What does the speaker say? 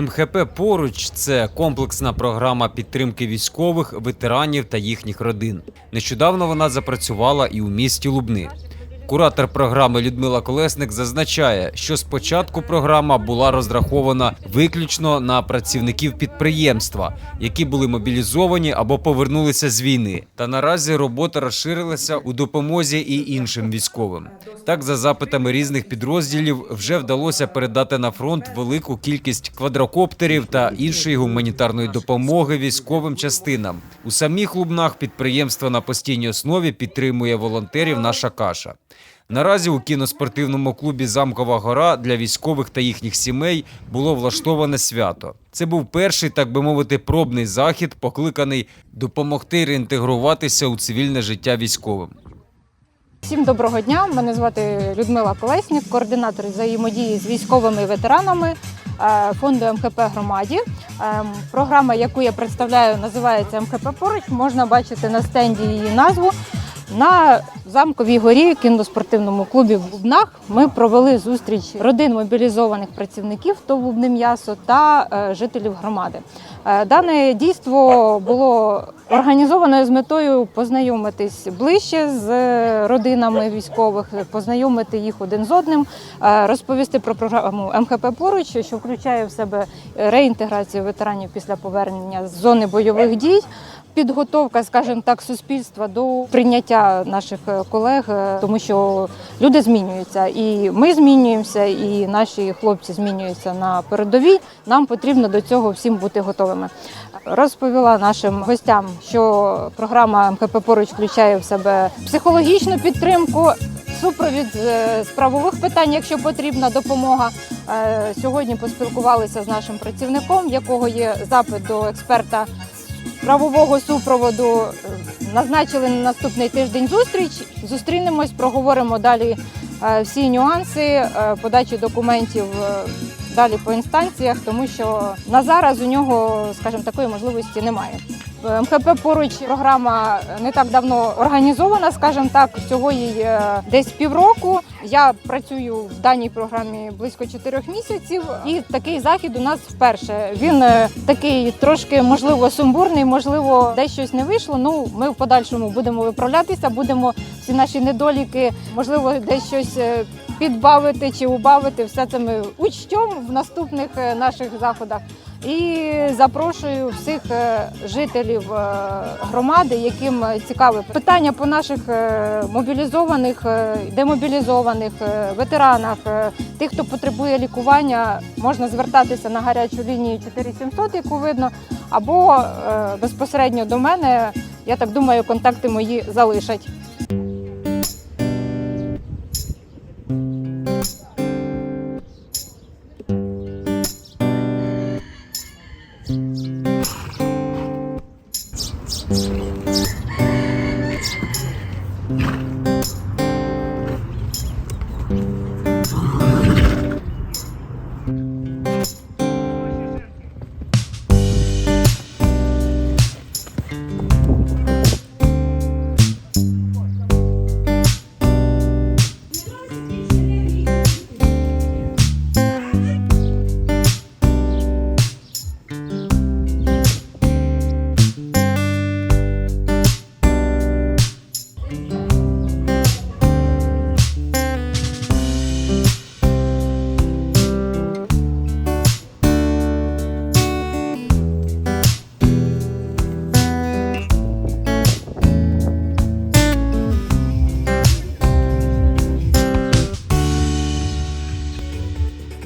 МХП поруч це комплексна програма підтримки військових, ветеранів та їхніх родин. Нещодавно вона запрацювала і у місті Лубни. Куратор програми Людмила Колесник зазначає, що спочатку програма була розрахована виключно на працівників підприємства, які були мобілізовані або повернулися з війни. Та наразі робота розширилася у допомозі і іншим військовим. Так, за запитами різних підрозділів, вже вдалося передати на фронт велику кількість квадрокоптерів та іншої гуманітарної допомоги військовим частинам. У самих Лубнах підприємство на постійній основі підтримує волонтерів наша каша. Наразі у кіноспортивному клубі Замкова гора для військових та їхніх сімей було влаштоване свято. Це був перший, так би мовити, пробний захід, покликаний допомогти реінтегруватися у цивільне життя військовим. Всім доброго дня. Мене звати Людмила Колеснік, координатор взаємодії з військовими ветеранами е, фонду МХП громаді. Ем, Програма, яку я представляю, називається МХП поруч. Можна бачити на стенді її назву. На замковій горі кіноспортивному клубі в Бубнах ми провели зустріч родин мобілізованих працівників ТОВ «Бубни м'ясо та е, жителів громади. Е, Дане дійство було організовано з метою познайомитись ближче з родинами військових, познайомити їх один з одним, е, розповісти про програму МХП поруч, що включає в себе реінтеграцію ветеранів після повернення з зони бойових дій. Підготовка, скажімо так, суспільства до прийняття наших е, колег, е, тому що люди змінюються, і ми змінюємося, і наші хлопці змінюються на передовій. Нам потрібно до цього всім бути готовими. Розповіла нашим гостям, що програма МХП поруч включає в себе психологічну підтримку. Супровід е, з правових питань, якщо потрібна допомога. Сьогодні поспілкувалися з нашим працівником, в якого є запит до експерта правового супроводу. Е, Назначили на наступний тиждень зустріч. Зустрінемось, проговоримо далі е, всі нюанси е, подачі документів далі по інстанціях, тому що на зараз у нього, скажімо, такої можливості немає. МХП поруч програма не так давно організована, скажімо так, всього їй е, десь півроку. Я працюю в даній програмі близько чотирьох місяців, і такий захід у нас вперше. Він е, такий трошки можливо сумбурний, можливо, десь щось не вийшло. Ну ми в подальшому будемо виправлятися, будемо всі наші недоліки, можливо, десь щось. е, Підбавити чи убавити все це ми учтем в наступних наших заходах. І запрошую всіх е, жителів е, громади, яким е, цікаве питання по наших мобілізованих, демобілізованих ветеранах, тих, хто потребує лікування, можна звертатися на гарячу лінію 4700, яку видно, або безпосередньо до мене. Я так думаю, контакти мої залишать.